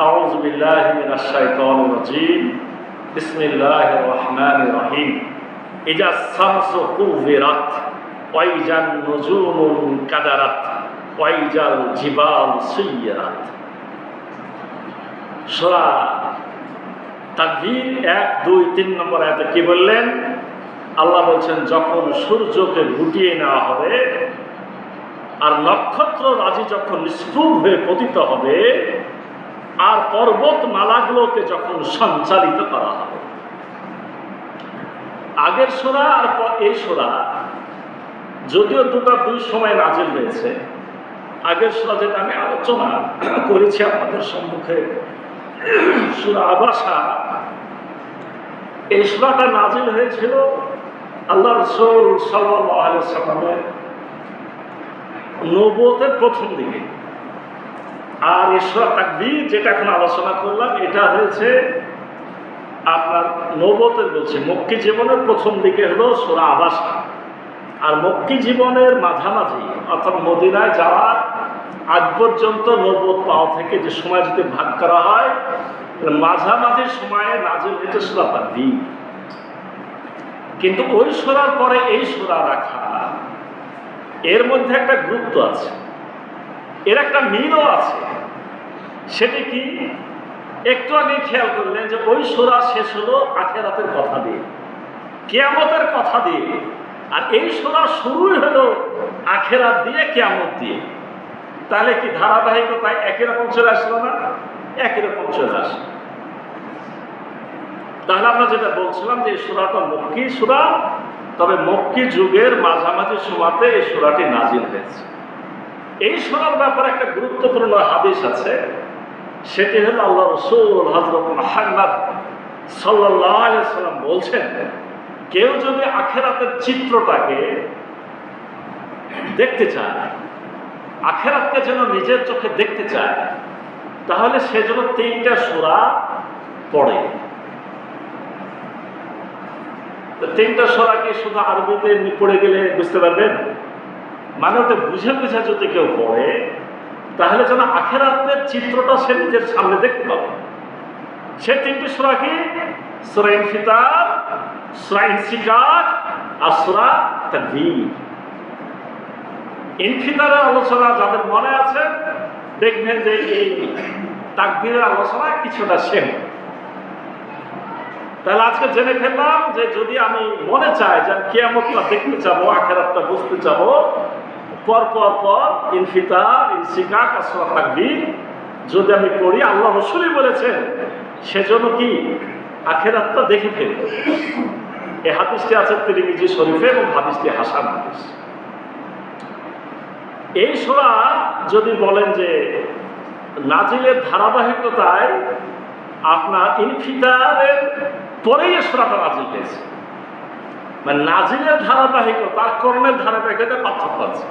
أعوذ بالله من الشيطان الرجيم بسم الله الرحمن الرحيم إذا الشمس كورت وإذا النجوم انكدرت وإذا الجبال سيرت সূরা তাকবীর এক দুই তিন নম্বর আয়াতে কি বললেন আল্লাহ বলছেন যখন সূর্যকে গুটিয়ে নেওয়া হবে আর নক্ষত্র রাজি যখন নিষ্প্রুভ হয়ে পতিত হবে আর পর্বত মালাগুলোকে যখন সঞ্চালিত করা হবে আগের সোরা আর এই সোরা, যদিও দুটো দুই সময় নাজিল হয়েছে, আগের সোরা যেটা আমি আলোচনা করেছি আপনাদের সম্মুখে, সুরা আবাসা, এই সুরাটা নাজিল হয়েছিল আল্লাহ রসুল সাল্লাহ সাল্লামের নবতের প্রথম দিকে। আর ঈশ্বর তাকবীর যেটা এখন আলোচনা করলাম, এটা হয়েছে আপনার নবতের বলছে, মক্কি জীবনের প্রথম দিকে হলো সোরা আবাসা। আর মক্কি জীবনের মাঝামাঝি, অর্থাৎ মদিনায় যাওয়ার আগ পর্যন্ত নবত পাওয়া থেকে যে সময় যদি ভাগ করা হয় মাঝামাঝি সময়ে নাজিল হয়েছে সোরা তাকবীর। কিন্তু ওই সোরার পরে এই সোরা রাখা, এর মধ্যে একটা গুরুত্ব আছে। এর একটা মিলও আছে। সেটি কি? একটু আগে খেয়াল করলেন যে ওই সোরা শেষ হলো আখেরাতের কথা দিয়ে। কেয়ামতের কথা দিয়ে। আর এই সোরা শুরুই হলো আখেরাত দিয়ে, কেয়ামত দিয়ে। তাহলে কি ধারাবাহিকতায় একই রকম চলে আসলো না? একই রকম চলে আসলো তাহলে আমরা যেটা বলছিলাম যে এই সুরাটা মক্কি সুরা, তবে মক্কি যুগের মাঝামাঝি সময়তে এই সুরাটি নাজিল হয়েছে। এই সুরার ব্যাপারে একটা গুরুত্বপূর্ণ হাদিস আছে। সেটি হল আল্লাহ রসুল হজরত মাহান্নাদ সাল্লাম বলছেন, কেউ যদি আখেরাতের চিত্রটাকে দেখতে চায়, আখেরাতকে যেন নিজের চোখে দেখতে চায়, তাহলে সে যেন তিনটা সুরা পড়ে। তিনটা সোরা কি শুধু আরবিতে পড়ে গেলে বুঝতে পারবেন? মানে ওটা বুঝে বুঝে যদি কেউ পড়ে, তাহলে যেন আখের আখেরাতের চিত্রটা সে নিজের সামনে দেখতে পাবে। সে তিনটি সোরা কি? সোরা ইনফিতার, সোরা ইনসিকার, আর সোরা তাকবীর ইনফিতারের আলোচনা যাদের মনে আছে, দেখবেন যে এই তাকবীরের আলোচনা কিছুটা সেম। তাহলে আজকে জেনে ফেললাম যে যদি আমি মনে চাই যে কেয়ামতটা দেখতে চাবো, আখেরাতটা বুঝতে চাবো পর পর পর ইনফিতা ইনসিকা কাসরা তাকবীর যদি আমি পড়ি, আল্লাহ রসুলই বলেছেন, সেজন্য কি আখেরাতটা দেখে ফেলব এই হাদিসটি আছে তিরিমিজি শরীফে এবং হাদিসটি হাসান হাদিস। এই সোরা যদি বলেন যে নাজিলের ধারাবাহিকতায় আপনার ইনফিতারের পরেই সোরাটা নাজিল হয়েছে। মানে নাজিলের ধারাবাহিকতা কর্মের ধারাবাহিকতা পার্থক্য আছে।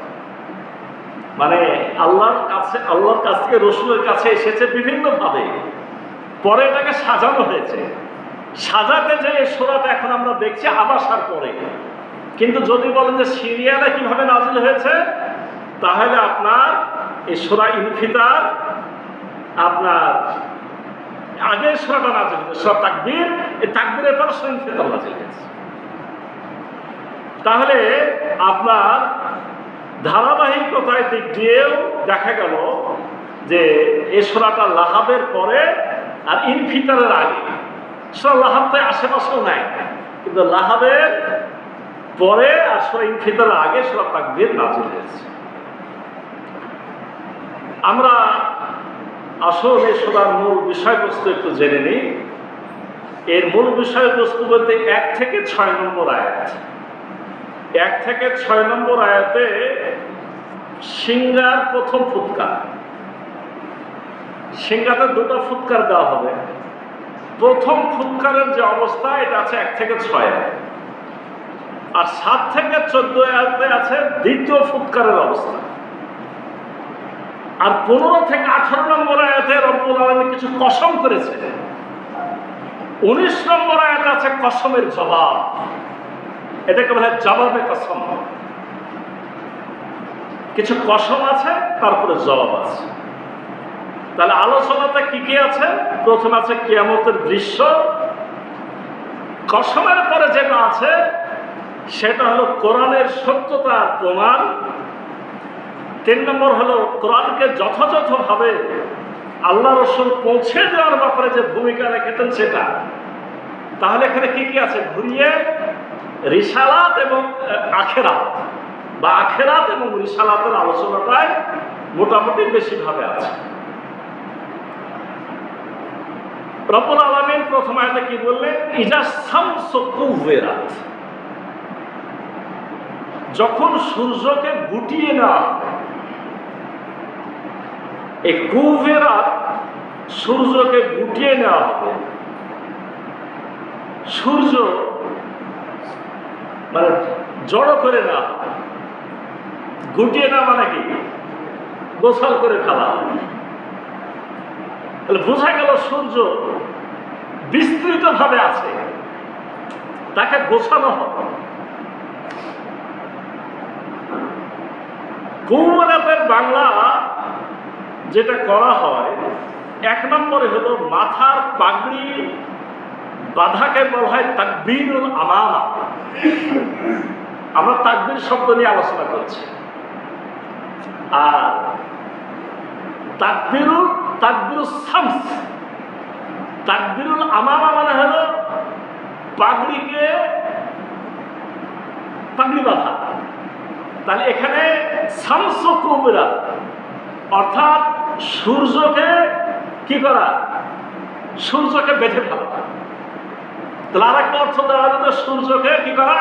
মানে আল্লাহর কাছে, আল্লাহর কাছ থেকে রসুলের কাছে এসেছে বিভিন্নভাবে। পরে এটাকে সাজানো হয়েছে। সাজাতে যে সোরাটা এখন আমরা দেখছি আবাসার পরে। কিন্তু যদি বলেন যে সিরিয়ালে কীভাবে নাজিল হয়েছে, তাহলে আপনার এই সোরা ইনফিতার, আপনার আগের সোরাটা নাজিল হয়েছে, সোরা তাকবীর, এই তাকবীরের পর সোরা ইনফিতার নাজিল হয়েছে। তাহলে আপনার ধারাবাহিকতায় দিক দিয়েও দেখা গেল যে সোরাটা লাহাবের পরে আর ইনফিতারের আগে। সোরা লাহাব তো আশেপাশেও নাই, কিন্তু লাহাবের পরে আর সোরা ইনফিতারের আগে সোরা তাকবীর নাজিল হয়েছে। আমরা আসল এই সোরার মূল বিষয়বস্তু একটু জেনে নিই। এর মূল বিষয়বস্তু বলতে এক থেকে ছয় নম্বর আয়াত। এক থেকে ছয় নম্বর আয়াতে সিঙ্গার প্রথম ফুৎকার। সিঙ্গাতে দুটো ফুৎকার দেওয়া হবে। প্রথম ফুৎকারের যে অবস্থা, এটা আছে এক থেকে ছয়। আর সাত থেকে চোদ্দ আয়াতে আছে দ্বিতীয় ফুৎকারের অবস্থা। আর পনেরো থেকে আঠারো নম্বর আয়াতে রব্বুল আলমী কিছু কসম করেছে। উনিশ নম্বর আয়াতে আছে কসমের জবাব। এটাকে বলে জবাবে কসম। কিছু কসম আছে, তারপরে জবাব আছে। তাহলে আলোচনাতে কি কি আছে? প্রথম আছে কিয়ামতের দৃশ্য। কসমের পরে যেটা আছে, সেটা হলো কোরআনের সত্যতার প্রমাণ। তিন নম্বর হলো কোরআনকে যথাযথভাবে আল্লাহ রসুল পৌঁছে দেওয়ার ব্যাপারে যে ভূমিকা রেখেছেন সেটা। তাহলে এখানে কি কি আছে? ঘুরিয়ে রিসালাত এবং আখেরাত। বা আখেরাত এবং রিসালাতের আলোচনাটাই মোটামুটি বেশিভাবে আছে। রব্বুল আলমিন প্রথম আয়তে কি বললেন? ইজা শামস কুবেরাত যখন সূর্যকে গুটিয়ে নেওয়া এই কুবেরাত সূর্যকে গুটিয়ে নেওয়া হবে। সূর্য মানে জড়ো করে না গুটিয়ে নেওয়া মানে কি? গোসল করে ফেলা তাহলে বোঝা গেল সূর্য বিস্তৃত ভাবে আছে। তাকে গোছানো হবে। কৌমারাতের বাংলা যেটা করা হয়, এক নম্বরে হলো মাথার পাগড়ি বাধাকে বলা হয় তাকবীরুল আমামা। আমরা তাকবীর শব্দ নিয়ে আলোচনা করছি। আর তাকবিরুল তাকবিরুল শামস। তাকবিরুল আমামা মানে হলো পাগড়িকে পাগড়ি বাঁধা। তাহলে এখানে শামস কুবরা অর্থাৎ সূর্যকে কি করা? সূর্যকে বেঁধে ফেলা। তাহলে আর একটা অর্থ দেওয়া হলো যে সূর্যকে কি করা?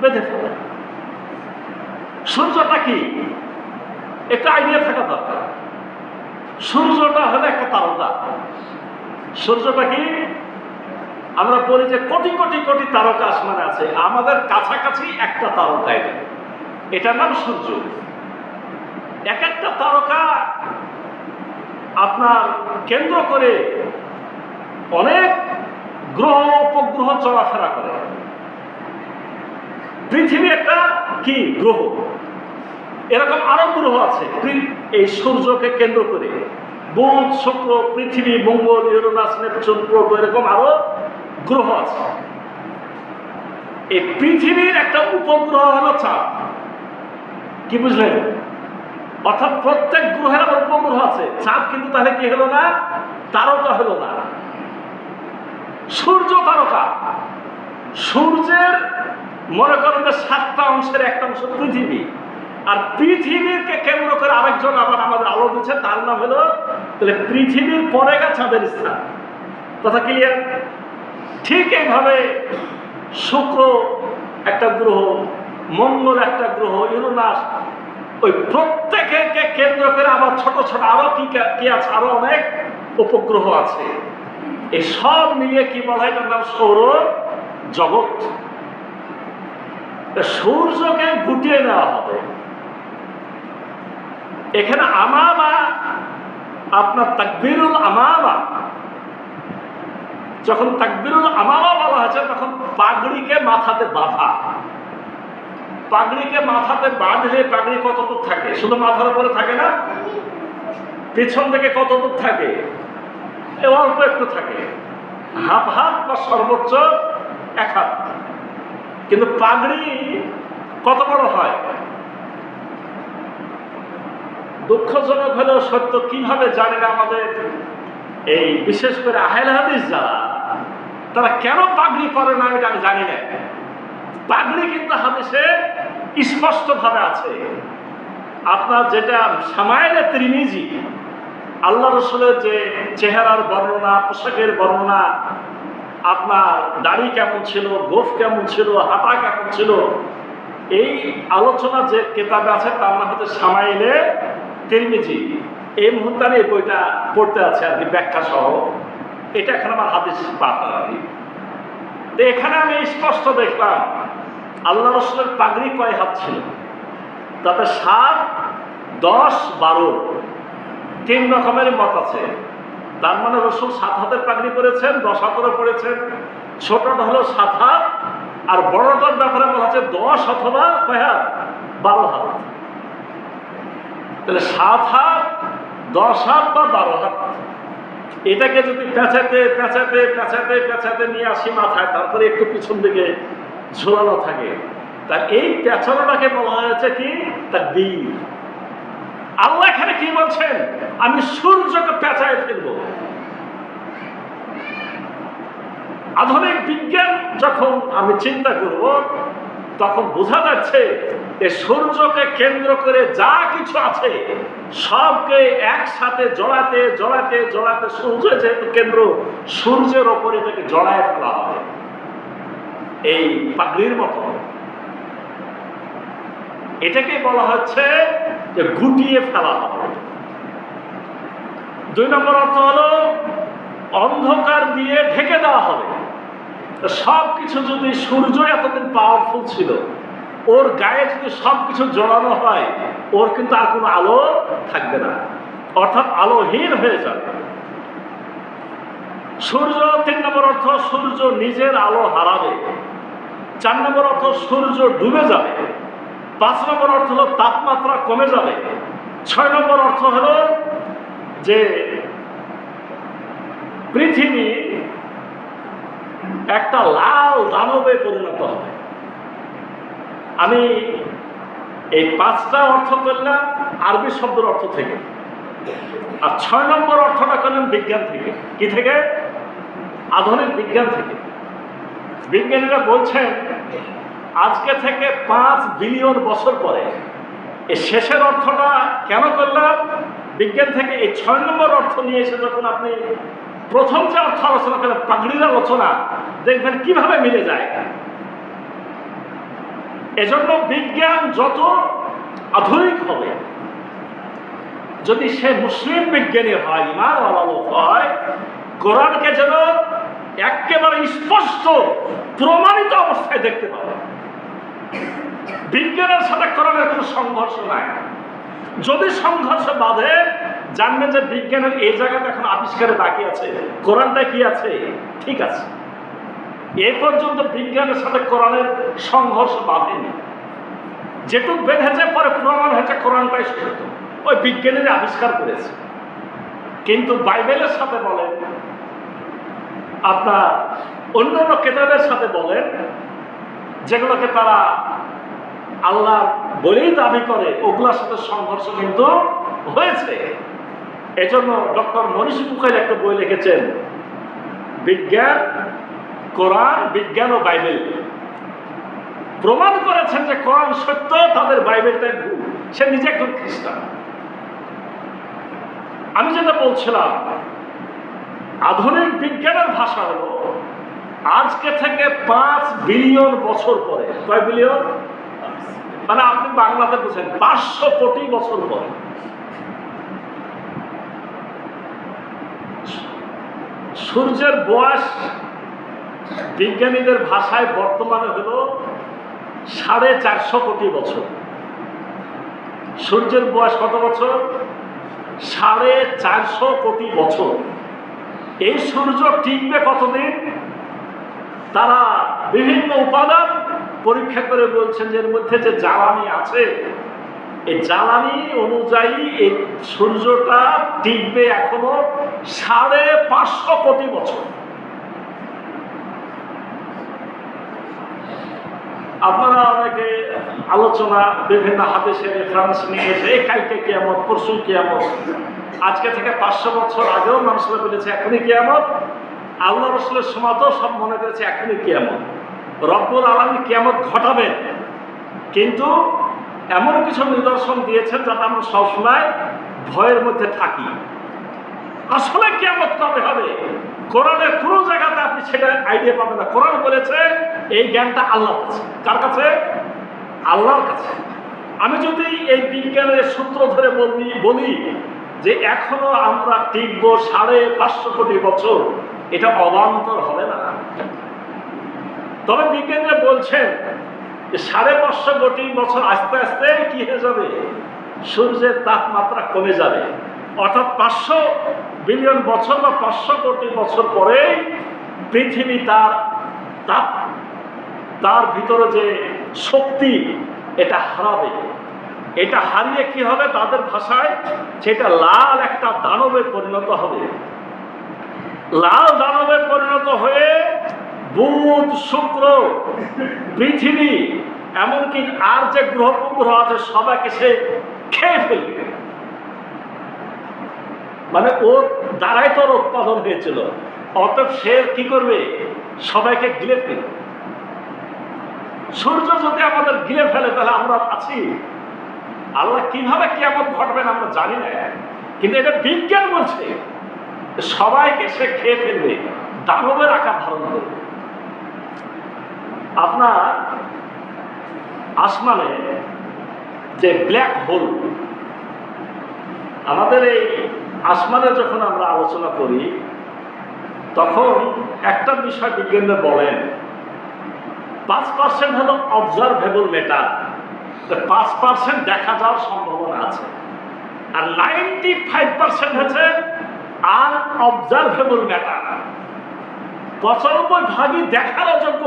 বেঁধে ফেলা। সূর্যটা কি? একটা আইডিয়া থাকা দরকার। সূর্যটা হলো একটা তারকা সূর্যটা কি? আমরা বলি যে কোটি কোটি কোটি তারকা আসমানে আছে। আমাদের কাছাকাছি একটা তারকা এটা এটার নাম সূর্য। এক একটা তারকা আপনার কেন্দ্র করে অনেক গ্রহ উপগ্রহ চলাফেরা করে। পৃথিবী একটা কি গ্রহ? এরকম আরও গ্রহ আছে। এই সূর্যকে কেন্দ্র করে বুধ শুক্র, পৃথিবী, মঙ্গল, ইউরোনাস, নেপচুন, প্লুটো, এরকম আরও গ্রহ আছে। এই পৃথিবীর একটা উপগ্রহ হলো চাঁদ। কি বুঝলেন? অর্থাৎ প্রত্যেক গ্রহের উপগ্রহ আছে। চাঁদ কিন্তু তাহলে কি হলো না? তারকা হলো না। সূর্য তারকা। সূর্যের মনে করেন যে সাতটা অংশের একটা অংশ পৃথিবী। আর পৃথিবীকে কেন্দ্র করে আরেকজন আবার আমাদের আলো দিচ্ছে, তার নাম হলো, তাহলে পৃথিবীর পরে গা চাঁদের স্থান। কথা ক্লিয়ার ঠিক এইভাবে শুক্র একটা গ্রহ, মঙ্গল একটা গ্রহ ইউরোনাস ওই প্রত্যেকে কেন্দ্র করে আবার ছোট ছোট আরও কি আছে? আরও অনেক উপগ্রহ আছে। এই সব মিলিয়ে কি বলা হয়? এটার নাম সৌর জগৎ। সূর্যকে গুটিয়ে নেওয়া হবে। এখানে আমামা, আপনার তাকবিরুল আমামা। যখন তাকবিরুল আমামা বলা হয়েছে, তখন পাগড়িকে মাথাতে বাঁধা। পাগড়িকে মাথাতে বাঁধলে পাগড়ি কতটুক থাকে? শুধু মাথার উপরে থাকে না? পেছন থেকে কতটুক থাকে? অল্প একটু থাকে। হাফ হাত বা সর্বোচ্চ এক হাত। কিন্তু পাগড়ি কত বড় হয়? দুঃখজনক হলেও সত্য, কীভাবে জানে না আমাদের? এই বিশেষ করে আহেল হাদিস যারা, তারা কেন পাগড়ি পরে না, এটা আমি জানি না। পাগড়ি কিন্তু হাদিসে স্পষ্টভাবে আছে। আপনার যেটা সামাইলে ত্রিমিজি আল্লাহ রসুলের যে চেহারার বর্ণনা, পোশাকের বর্ণনা, আপনার দাড়ি কেমন ছিল, গোফ কেমন ছিল, হাতা কেমন ছিল, এই আলোচনা যে কেতাবে আছে তার নাম হচ্ছে সামাইলে তিরমিজি। এই মুহূর্তে আমি এই বইটা পড়তে আছে আর কি, ব্যাখ্যা সহ। এটা এখন আমার হাদিস পাতা তো এখানে আমি স্পষ্ট দেখলাম, আল্লাহ রসুলের পাগড়ি কয় হাত ছিল? তাতে সাত, দশ, বারো। তিন রকমের মত আছে। তার মানে রসুল সাত হাতের পাগড়ি পরেছেন, দশ হাতেরও পড়েছেন ছোটটা হলো সাত হাত, আর বড়টার ব্যাপারে বলা হচ্ছে দশ অথবা কয় বারো হাত। তাহলে সাত হাত, দশ হাত বা বারো হাত? এটাকে যদি পেঁচাতে পেঁচাতে পেঁচাতে পেঁচাতে নিয়ে আসি মাথায়, তারপরে একটু পিছন দিকে ঝোলানো থাকে। তার এই পেঁচানোটাকে বলা হয়েছে কি? তার বীর আল্লাহ এখানে কি বলছেন? আমি সূর্যকে পেঁচায় ফেলব। আধুনিক বিজ্ঞান যখন আমি চিন্তা করব, তখন বোঝা যাচ্ছে যে সূর্যকে কেন্দ্র করে যা কিছু আছে, সবকে একসাথে জড়াতে জড়াতে জড়াতে সূর্য যেহেতু কেন্দ্র, সূর্যের ওপরে এটাকে জড়ায় ফেলা হবে। এই পাগড়ির মতো এটাকে বলা হচ্ছে যে গুটিয়ে ফেলা হবে। দুই নম্বর অর্থ হলো অন্ধকার দিয়ে ঢেকে দেওয়া হবে। সব কিছু যদি সূর্য এতদিন পাওয়ারফুল ছিল, ওর গায়ে যদি সব কিছু জড়ানো হয়, ওর কিন্তু আর কোনো আলো থাকবে না। অর্থাৎ আলোহীন হয়ে যাবে। সূর্য, তিন নম্বর অর্থ সূর্য নিজের আলো হারাবে। চার নম্বর অর্থ সূর্য ডুবে যাবে। পাঁচ নম্বর অর্থ হলো তাপমাত্রা কমে যাবে। ছয় নম্বর অর্থ হলো যে পৃথিবী একটা লাল দানবে পরিণত হবে। আমি এই পাঁচটা অর্থ করলাম আরবি শব্দের অর্থ থেকে। আর ছয় নম্বর অর্থটা করলাম বিজ্ঞান থেকে। কি থেকে? আধুনিক বিজ্ঞান থেকে। বিজ্ঞানীরা বলছেন আজকে থেকে পাঁচ বিলিয়ন বছর পরে এই শেষের অর্থটা কেন করলাম? বিজ্ঞান থেকে এই ছয় নম্বর অর্থ নিয়ে এসে যখন আপনি প্রথম যে অর্থ আলোচনা করেন, পাগড়ির আলোচনা, দেখবেন কীভাবে মিলে যায়। এজন্য বিজ্ঞান যত আধুনিক হবে, যদি সে মুসলিম বিজ্ঞানী হয় ইমান লোক হয়, কোরআনকে যেন একেবারে স্পষ্ট, প্রমাণিত অবস্থায় দেখতে পাবে। বিজ্ঞানের সাথে কোরআনের কোনো সংঘর্ষ নাই। যদি সংঘর্ষ বাঁধে, জানবেন যে বিজ্ঞানের এই জায়গাটা এখন আবিষ্কারে বাকি আছে, কোরআনটা কি আছে? ঠিক আছে। এ পর্যন্ত বিজ্ঞানের সাথে কোরআনের সংঘর্ষ বাঁধেনি। যেটুক বেঁধেছে, পরে প্রমাণ হয়েছে কোরআনটাই সত্য। ওই বিজ্ঞানীরা আবিষ্কার করেছে। কিন্তু বাইবেলের সাথে বলেন, আপনার অন্যান্য অন্য কেতাবের সাথে বলেন যেগুলোকে তারা আল্লাহ বলেই দাবি করে, ওগুলোর সাথে সংঘর্ষ কিন্তু হয়েছে। এজন্য ডক্টর মনীষ মুখার্জি একটা বই লিখেছেন, বিজ্ঞান, কোরআন, বিজ্ঞান ও বাইবেল। প্রমাণ করেছেন যে কোরআন সত্য, তাদের বাইবেলটাই ভুল। সে নিজে একজন খ্রিস্টান। আমি যেটা বলছিলাম, আধুনিক বিজ্ঞানের ভাষা হলো আজকে থেকে পাঁচ বিলিয়ন বছর পরে। কয় বিলিয়ন? মানে আপনি বাংলাতে বুঝেন, পাঁচশো কোটি বছর পরে। সূর্যের বয়স বিজ্ঞানীদের ভাষায় বর্তমানে হলো সাড়ে চারশো কোটি বছর। সূর্যের বয়স কত বছর? সাড়ে চারশো কোটি বছর। এই সূর্য টিকবে কতদিন? তারা বিভিন্ন উপাদান পরীক্ষা করে বলছেন যে এর মধ্যে যে জ্বালানি আছে এই জ্বালানি অনুযায়ী এই সূর্যটা টিকবে এখনও সাড়ে পাঁচশো কোটি বছর। আপনারা অনেকে আলোচনা বিভিন্ন হাদিসের রেফারেন্স নিয়ে এসে কালকে কিয়ামত, পরশু কেয়ামত? আজকে থেকে পাঁচশো বছর আগেও মানুষরা বলেছে, এখনই কিয়ামত। আল্লাহ রসুলের সমাতেও সব মনে করেছে, এখনই কিয়ামত। রব্বুল আলমী কিয়ামত ঘটাবেন। কিন্তু এমন কিছু নিদর্শন দিয়েছেন যাতে আমরা সবসময় ভয়ের মধ্যে থাকি। আসলে কেমন কবে হবে? কোরআনের কোনো জায়গাতে আপনি সেটা আইডিয়া পাবেন না। কোরআন বলেছে, এই জ্ঞানটা আল্লাহর কাছে। কার কাছে? আল্লাহর কাছে। আমি যদি এই বিজ্ঞানের সূত্র ধরে বলি বলি যে এখনও আমরা টিকব সাড়ে পাঁচশো কোটি বছর। এটা অবান্তর হবে না। তবে বিজ্ঞানীরা বলছেন যে সাড়ে পাঁচশো কোটি বছর আস্তে আস্তে কি হয়ে যাবে? সূর্যের তাপমাত্রা কমে যাবে। অর্থাৎ পাঁচশো বিলিয়ন বছর বা পাঁচশো কোটি বছর পরে পৃথিবী তার তাপ, তার ভিতরে যে শক্তি, এটা হারাবে। এটা হারিয়ে কি হবে তাদের ভাষায়? সেটা লাল একটা দানবে পরিণত হবে। লাল দানবে পরিণত হয়ে বুধ, শুক্র, পৃথিবী, এমনকি আর যে গ্রহ উপগ্রহ আছে, সবাইকে সে খেয়ে ফেলবে। মানে ওর দ্বারাই তোর উৎপাদন হয়েছিল। অতএব সে কি করবে? সবাইকে গিলে ফেলবে। সূর্য যদি আমাদের গিলে ফেলে, তাহলে আমরা আছি। আল্লাহ কীভাবে কিয়ামত ঘটবেন আমরা জানি না। কিন্তু এটা বিজ্ঞান বলছে। সবাইকে সে খেয়ে ফেলবে দানবের আকার ধারণ করবে আপনার আসমানে যে ব্ল্যাক হোল, আমাদের এই আসমানে যখন আমরা আলোচনা করি, তখন একটা বিষয় বিজ্ঞানীরা বলেন, পাঁচ পার্সেন্ট হলো অবজারভেবল মেটার পাঁচ পার্সেন্ট দেখা যাওয়ার সম্ভাবনা আছে। আর নাইনটি ফাইভ পার্সেন্ট হচ্ছে আনঅবজারভেবল ম্যাটার পঁচানব্বই ভাগই দেখার অযোগ্য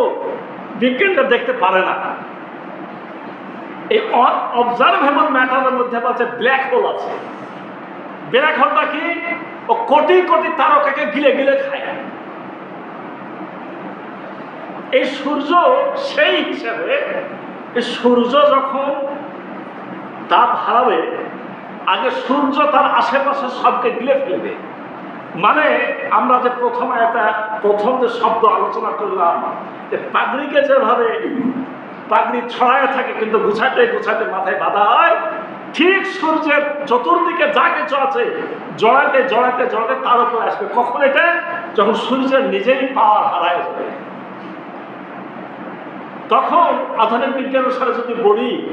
বিজ্ঞানীরা দেখতে পারে না। এই অবজারভেবল ম্যাটারের মধ্যে আছে ব্ল্যাক হোল আছে। ব্ল্যাক হোলটা কি? ও কোটি কোটি তারকাকে গিলে গিলে খায়। এই সূর্য সেই হিসাবে সূর্য যখন তাপ হারাবে, আগে সূর্য তার আশেপাশে সবকে গিলে ফেলবে। মানে আমরা যে প্রথম একটা প্রথম যে শব্দ আলোচনা করলাম, যে পাগড়িকে যেভাবে পাগড়ি ছড়ায় থাকে, কিন্তু গুছাতে গুছাতে মাথায় বাঁধা হয়, ঠিক সূর্যের চতুর্দিকে যা কিছু আছে, জড়াতে জড়াতে জড়াতে তার উপর আসবে। কখন এটা? যখন সূর্যের নিজেরই পাওয়ার হারায় যাবে। তখন আধুনিক বিজ্ঞান অনুসারে যদি বলি,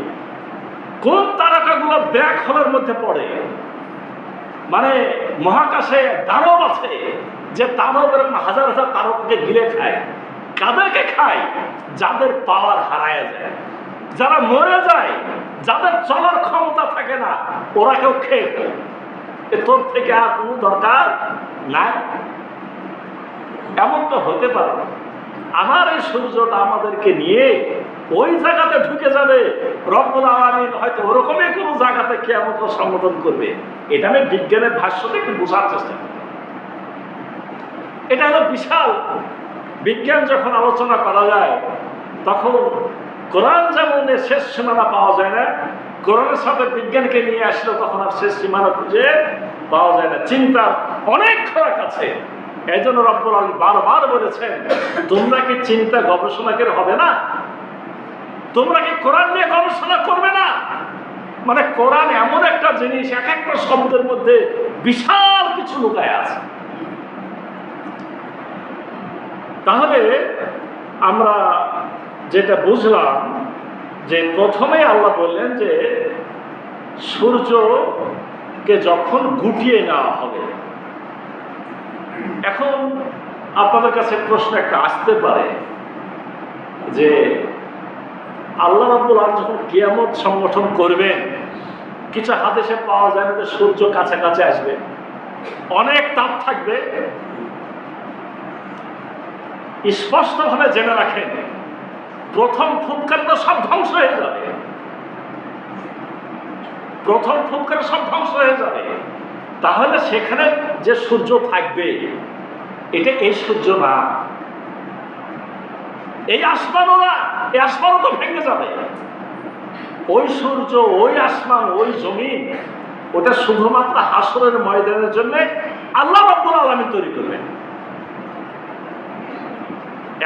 কোন তারকাগুলো ব্যাক হোলের মধ্যে পড়ে? মানে মহাকাশে দানব আছে, যে দানব এরকম হাজার হাজার তারকাকে গিলে খায়, কাদেরকে খায়? যাদের পাওয়ার হারায় যায়। যারা মরে যায়, যাদের চলার ক্ষমতা থাকে না, ওরা কেউ খেয়ে ফেলে। তোর থেকে আর কোনো দরকার নাই। এমন তো হতে পারে আমার এই সূর্যটা আমাদেরকে নিয়ে ওই জায়গাতে ঢুকে যাবে, রব্বুল আলামিন হয়তো ওরকমই কোনো জায়গাতে কেমন সম্বোধন করবে। এটা আমি বিজ্ঞানের ভাষ্যতে একটু বোঝার চেষ্টা এটা হলো বিশাল। বিজ্ঞান যখন আলোচনা করা যায়, তখন কোরআন যেমন শেষ সীমানা পাওয়া যায় না, কোরআনের সাথে বিজ্ঞানকে নিয়ে আসলে তখন আর শেষ সীমানা খুঁজে পাওয়া যায় না। চিন্তার অনেক খোরাক আছে। এই জন্য রব্বুল আলম বারবার বলেছেন, তোমরা কি চিন্তা গবেষণা করে হবে না? তোমরা কি কোরআন নিয়ে গবেষণা করবে না? মানে কোরআন এমন একটা জিনিস, এক একটা শব্দের মধ্যে বিশাল কিছু লুকায় আছে। তাহলে আমরা যেটা বুঝলাম যে প্রথমে আল্লাহ বললেন যে সূর্যকে যখন গুটিয়ে নেওয়া হবে, এখন আপনাদের কাছে প্রশ্ন একটা আসতে পারে যে আল্লাহ রাব্বুল আলম যখন কিয়ামত সংগঠন করবেন, কিছু হাদেশে পাওয়া যায় না সূর্য কাছে কাছে আসবে। অনেক তাপ থাকবে। স্পষ্টভাবে জেনে রাখেন, প্রথম ফুৎকারে তো সব ধ্বংস হয়ে যাবে। প্রথম ফুৎকারে সব ধ্বংস হয়ে যাবে। তাহলে সেখানে যে সূর্য থাকবে, এটা এই সূর্য না। এই আসমানও না, এই আসমানও তো ভেঙে যাবে। ওই সূর্য, ওই আসমান, ওই জমিন, ওটা শুধুমাত্র হাসরের ময়দানের জন্য আল্লাহ রাব্বুল আলামিন তৈরি করবেন।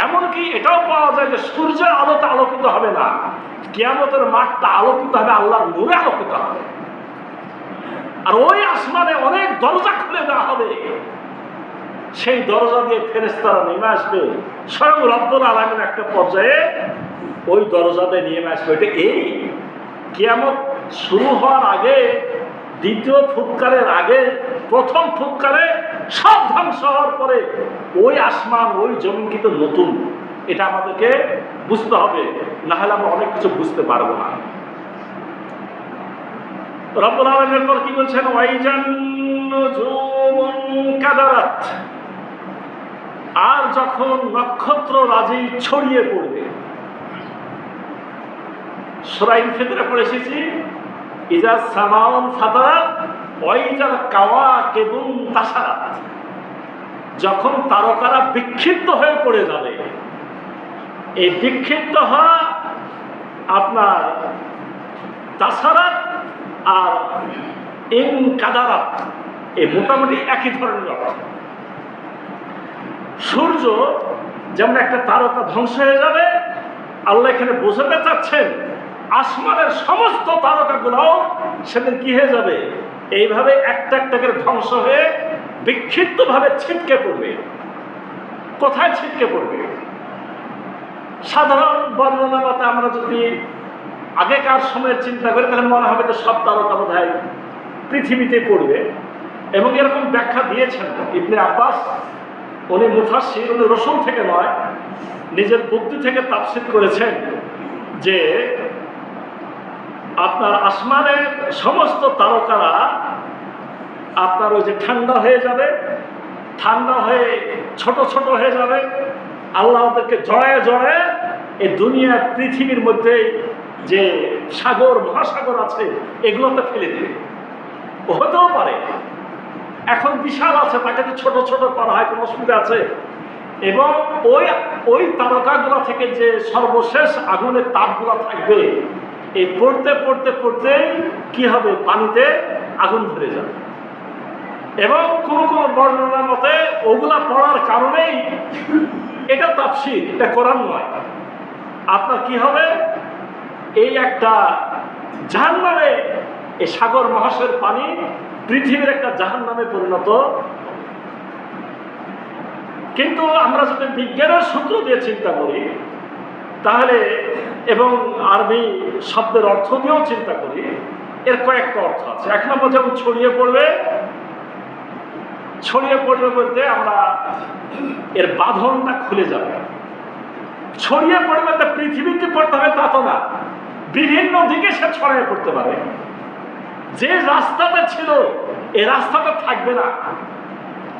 এমনকি এটাও পাওয়া যায় যে সূর্যের আলোতে আলোকিত হবে না, কিয়ামতের মাঠটা আলোকিত হবে, আল্লাহর নূরে আলোকিত হবে। আর ওই আসমানে অনেক দরজা খুলে দেওয়া হবে। সেই দরজা দিয়ে ফেরেস্তারা নেমে আসবে। স্বয়ং রব্বুল আলমের একটা পর্যায়ে ওই দরজাতে নেমে আসবে। এটা এই কিয়ামত শুরু হওয়ার আগে, দ্বিতীয় ফুৎকারের আগে, প্রথম ফুৎকারে সব ধ্বংস হওয়ার পরে ওই আসমান, ওই জমিন কিন্তু নতুন। এটা আমাদেরকে বুঝতে হবে, না হলে আমরা অনেক কিছু বুঝতে পারব না। রব্বুল আলমের পর কি বলছেন? ওয়াইজান কাদারাত। যখন নক্ষত্র রাজি ছড়িয়ে পড়বে সরাইন ক্ষেত্রে পড়ে এসেছি, ইজা সামাউন ফাতারাত ওয়াইজাল কাওয়া কেবুন তাসারাত যখন তারকারা বিক্ষিপ্ত হয়ে পড়ে যাবে, এই বিক্ষিপ্ত হওয়া আপনার তাসারাত আর ইন কাদারাত এই মোটামুটি একই ধরনের অর্থ। সূর্য যেমন একটা তারকা ধ্বংস হয়ে যাবে, আল্লাহ এখানে বোঝাতে চাচ্ছেন, আসমানের সমস্ত তারকাগুলোও সেদিন কি হয়ে যাবে? এইভাবে একটা একটা করে ধ্বংস হয়ে বিক্ষিপ্তভাবে ছিটকে পড়বে। কোথায় ছিটকে পড়বে? সাধারণ বর্ণনা মতে আমরা যদি আগেকার সময়ের চিন্তা করি তাহলে মনে হবে যে সব তারকা বোধ পৃথিবীতে পড়বে। এবং এরকম ব্যাখ্যা দিয়েছেন ইবনে আব্বাস। উনি মুফাসির উনি রসুল থেকে নয়, নিজের বুদ্ধি থেকে তাফসির করেছেন যে আপনার আসমানের সমস্ত তারকারা আপনার ওই যে ঠান্ডা হয়ে যাবে, ঠান্ডা হয়ে ছোট ছোট হয়ে যাবে, আল্লাহ ওদেরকে জড়ায় জড়ায় এই দুনিয়ার পৃথিবীর মধ্যে যে সাগর, মহাসাগর আছে, এগুলোতে ফেলে দেবে। হতেও পারে। এখন বিশাল আছে তাকে তো ছোট ছোট করা হয়, কোনো অসুবিধা আছে? এবং ওই ওই তারকাগুলো থেকে যে সর্বশেষ আগুনের তাপগুলো থাকবে, এই পড়তে পড়তে পড়তেই কি হবে? পানিতে আগুন ধরে যাবে। এবং কোনো কোনো বর্ণনার মতে ওগুলা পড়ার কারণেই এটা তাফসির, এটা কোরআন নয়। আপনার কি হবে? এই একটা জাহান নামে এই সাগর মহাশয়ের পানি পৃথিবীর একটা জাহান নামে পরিণত। কিন্তু আমরা যদি বিজ্ঞানের সূত্র দিয়ে চিন্তা করি, তাহলে এবং আরবি শব্দের অর্থ দিয়েও চিন্তা করি, এর কয়েকটা অর্থ আছে। এক নম্বর যেমন ছড়িয়ে পড়বে ছড়িয়ে পড়বে বলতে আমরা এর বাঁধনটা খুলে যাবে। ছড়িয়ে পড়বে তা পৃথিবীতে পড়তে হবে তা তো না। বিভিন্ন দিকে সে ছড়িয়ে পড়তে পারে। যে রাস্তাটা ছিল এই রাস্তাটা থাকবে না।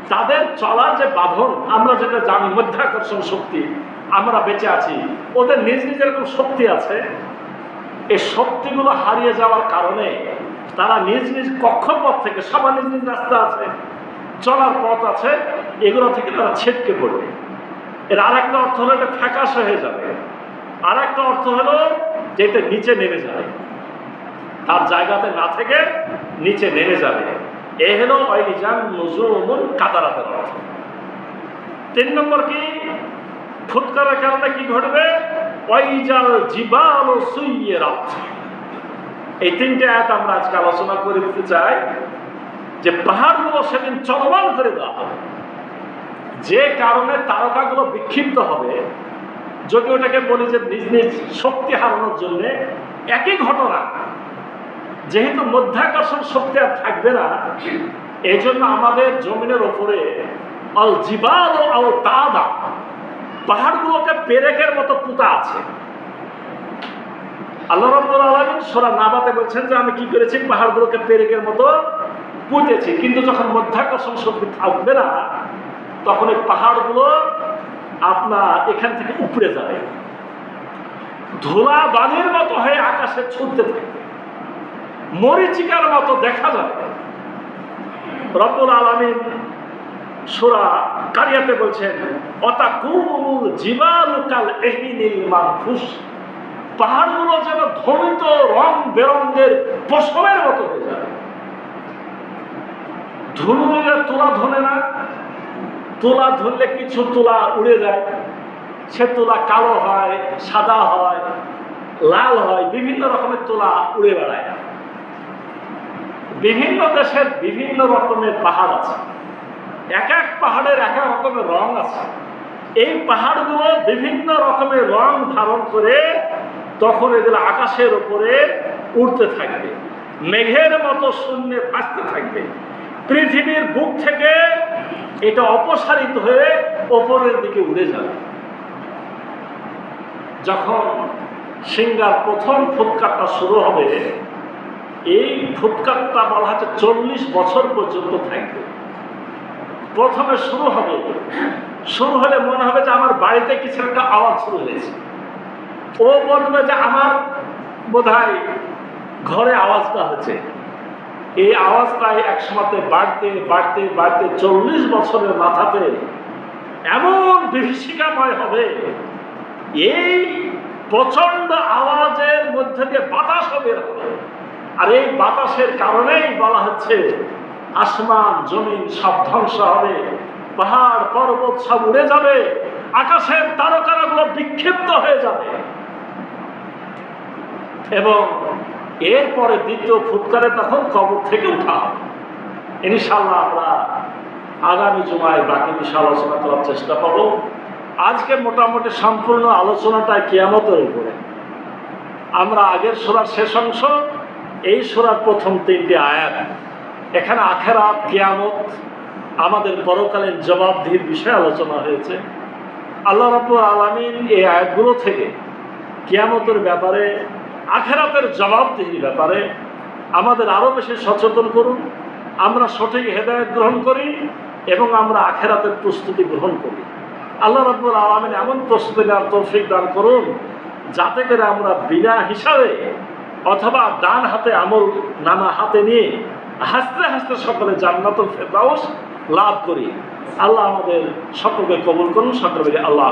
তাদের চলার যে বাঁধন, আমরা যেটা জানি, মধ্যাকর্ষণ শক্তি, আমরা বেঁচে আছি। ওদের নিজ নিজ এরকম শক্তি আছে। এই শক্তিগুলো হারিয়ে যাওয়ার কারণে তারা নিজ নিজ কক্ষপথ থেকে, সবার নিজ নিজ রাস্তা আছে, চলার পথ আছে, এগুলো থেকে তারা ছেটকে পড়বে। এর আর একটা অর্থ হলো এটা ফ্যাকাশ হয়ে যাবে। আর একটা অর্থ হলো যে এটা নিচে নেমে যাবে। তার জায়গাতে না থেকে নিচে নেমে যাবে। এ হলো অইজান নজরুমুল কাতারাতের অর্থ। তিন নম্বর কি? ফুৎকারের কারণে কি ঘটবে? অইজাল জীবাল সুইয়ের এই তিনটে আয়াত আমরা আজকে আলোচনা করে দিতে চাই যে পাহাড়গুলো সেদিন চলমান করে দেওয়া হবে। যে কারণে তারকাগুলো বিক্ষিপ্ত হবে যদি ওটাকে বলি যে নিজ নিজ শক্তি হারানোর জন্য একই ঘটনা যেহেতু মধ্যাকর্ষণ শক্তি আর থাকবে না এই জন্য আমাদের জমিনের ওপরে অল জিবাল আল তাদা পাহাড়গুলোকে পেরেকের মতো পুঁতা আছে। আল্লাহ রব্বুল আলমিন সোরা নাবাতে বলছেন যে, আমি কি করেছি? পাহাড়গুলোকে পেরেকের মতো পুঁতেছি। কিন্তু যখন মধ্যাকর্ষণ শক্তি থাকবে না, তখন এই পাহাড়গুলো আপনার এখান থেকে উপড়ে যাবে। ধুলা বালির মতো হয়ে আকাশে ছুটতে থাকবে। মরিচিকার মতো দেখা যায়। রব্বুল আলমিন সুরা কারিয়াতে বলছেন অতা কুমুল জীবালুকাল এহিনিল মানফুস। পাহাড়গুলো যেন ধমিত রং বেরঙ্গের পশমের মতো হয়ে যাবে ধুলো তোলা ধরে না, তোলা ধরলে কিছু তোলা উড়ে যায়। সে তোলা কালো হয়, সাদা হয়, লাল হয়, বিভিন্ন রকমের তোলা উড়ে বেড়ায়। বিভিন্ন দেশের বিভিন্ন রকমের পাহাড় আছে। এক এক পাহাড়ের এক এক রকমের রং আছে। এই পাহাড়গুলো বিভিন্ন রকমের রং ধারণ করে তখন এগুলো আকাশের উপরে উঠতে থাকবে, মেঘের মতো শূন্যে ভাসতে থাকবে। পৃথিবীর বুক থেকে এটা অপসারিত হয়ে ওপরের দিকে উড়ে যাবে। যখন সিঙ্গার প্রথম ফুৎকারটা শুরু হবে, এই ফুৎকারটা বলা হচ্ছে, চল্লিশ বছর পর্যন্ত থাকবে। প্রথমে শুরু হবে। শুরু হলে মনে হবে যে আমার বাড়িতে কিছু একটা আওয়াজ শুরু হয়েছে। ও বলবে যে আমার বোধ ঘরে আওয়াজটা হচ্ছে। এই আওয়াজটাই একসময়তে বাড়তে বাড়তে বাড়তে চল্লিশ বছরের মাথাতে এমন বিভীষিকাময় হবে। এই প্রচণ্ড আওয়াজের মধ্যে দিয়ে বাতাসও বের হবে। আর এই বাতাসের কারণেই বলা হচ্ছে, আসমান, জমিন সব ধ্বংস হবে। পাহাড়, পর্বত সব উড়ে যাবে। আকাশের তারকারাগুলো বিক্ষিপ্ত হয়ে যাবে। এবং এরপরে দ্বিতীয় ফুৎকারে তখন কবর থেকে উঠা ইনশাল্লাহ আমরা আগামী জুমায় বাকি বিষয় আলোচনা করার চেষ্টা করব। আজকে মোটামুটি সম্পূর্ণ আলোচনাটাই কিয়ামতের উপরে। আমরা আগের সোরার শেষ অংশ এই সোরার প্রথম তিনটি আয়াত, এখানে আখেরাত, কেয়ামত, আমাদের পরকালীন জবাবদিহির বিষয়ে আলোচনা হয়েছে। আল্লাহ রাব্বুল আলামিন এই আয়াতগুলো থেকে কিয়ামতের ব্যাপারে, আখেরাতের জবাবদিহির ব্যাপারে আমাদের আরও বেশি সচেতন করুন। আমরা সঠিক হেদায়ত গ্রহণ করি এবং আমরা আখেরাতের প্রস্তুতি গ্রহণ করি। আল্লাহ রাব্বুল আলামিন এমন প্রস্তুতি নেওয়ার তৌফিক দান করুন, যাতে করে আমরা বিনা হিসাবে অথবা ডান হাতে আমল নামা হাতে নিয়ে হাসতে হাসতে সকলে জান্নাতুল ফেরদাউস লাভ করি। আল্লাহ আমাদের সকলকে কবুল করুন, সকলে আল্লাহ